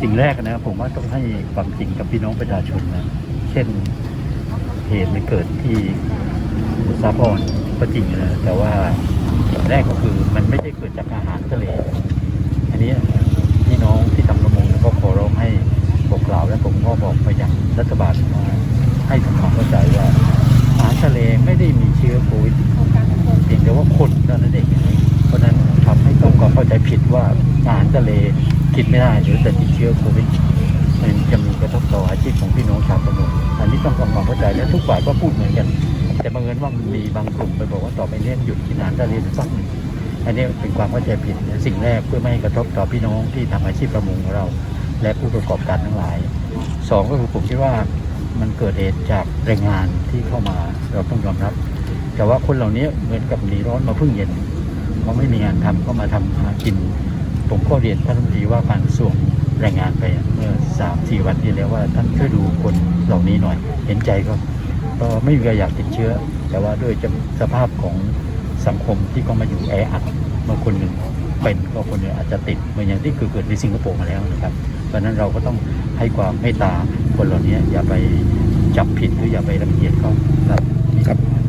สิ่งแรกนะผมว่าต้องให้ความจริงกับพี่น้องประชาชนนะ เช่นเหตุมันเกิดที่สุสาครก็จริงนะแต่ว่าสิ่งแรกก็คือมันไม่ได้เกิดจากอาหารทะเล อันนี้พี่น้องที่ทำประมงก็ขอร้องให้บอกกล่าวและผมก็บอกไปยังรัฐบาลให้ทำ ว่าอาหารทะเลกินไม่ได้หรือแต่ติดเชื้อโควิดมันจะมีกระทบต่ออาชีพของพี่น้องชาวประมงอันนี้ต้องทำความเข้าใจและทุกฝ่ายก็พูดเหมือนกัน แต่บังเอิญว่ามีบางกลุ่มไปบอกว่าต่อไปเนี้หยุดกินอาหารทะเลสักหนึ่งอันนี้เป็นความเข้าใจผิดสิ่งแรกเพื่อไม่ให้กระทบต่อพี่น้องที่ทำอาชีพประมงของเรา และผู้ประกอบการทั้งหลายสองก็คือผมคิดว่ามันเกิดเหตุจากแรงงานที่เข้ามาเราต้องยอมรับ แต่ว่าคนเหล่านี้เหมือนกับหนีร้อนมาเพิ่งเย็น เขาไม่มีงานทำก็มาทำหากิน ผมก็เรียนท่านรัฐมนตรีว่าการกระทรวงแรงงานไปเมื่อสามสี่วันที่แล้วว่าท่านช่วยดูคนเหล่านี้หน่อย เห็นใจก็ก็ไม่มีใครอยากติดเชื้อ แต่ว่าด้วยสภาพของสังคมที่เขามาอยู่แออัดบางคนหนึ่งเป็นก็คนหนึ่งอาจจะติดเหมือนอย่างที่เกิดในสิงคโปร์มาแล้วนะครับเพราะนั้นเราก็ต้องให้ความเมตตาคนเหล่านี้อย่าไปจับผิดหรืออย่าไปรังเกียจเขาครับครับ